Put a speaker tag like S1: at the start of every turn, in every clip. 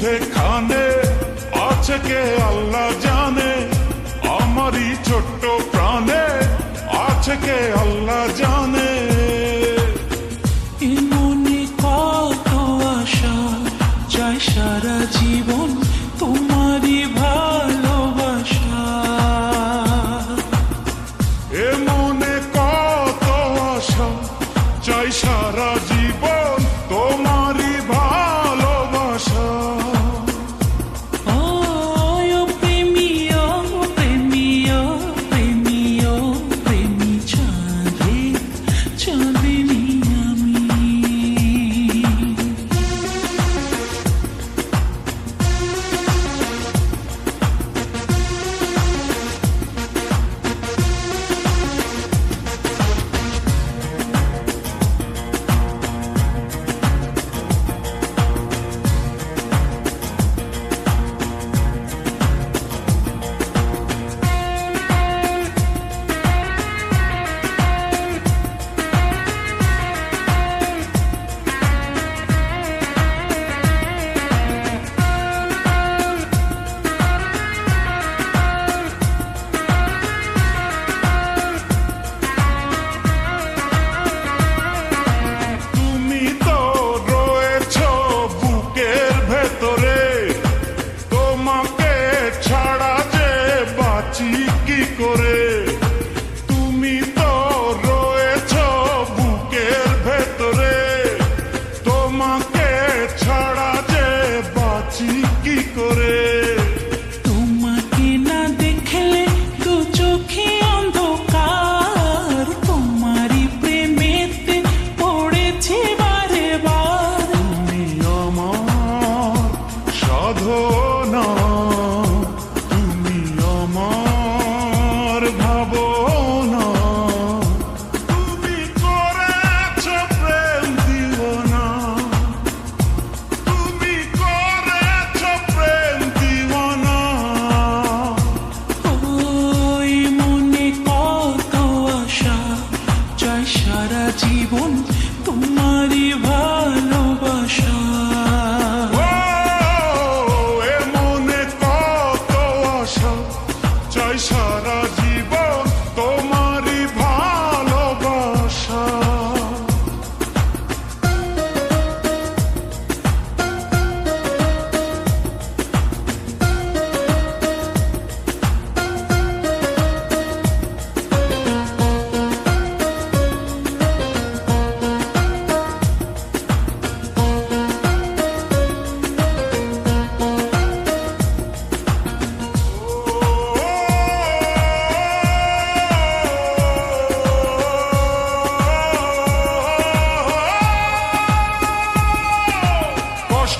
S1: মধ্যেখানে আছে কে আল্লাহ জানে? আমারই ছোট্ট প্রাণে আছে কে আল্লাহ জানে?
S2: ইমনি কত আশা, চাই সারা জীবন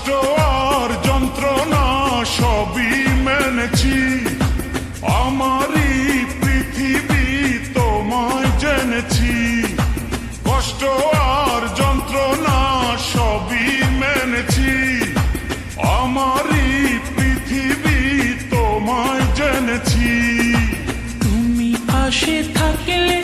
S1: কষ্ট আর যন্ত্রণা সবই মেনেছি। আমারই পৃথিবী তোমায় জেনেছি। কষ্ট আর যন্ত্রণা সবই মেনেছি। আমারই পৃথিবী তোমায় জেনেছি।
S2: তুমি পাশে থাকলে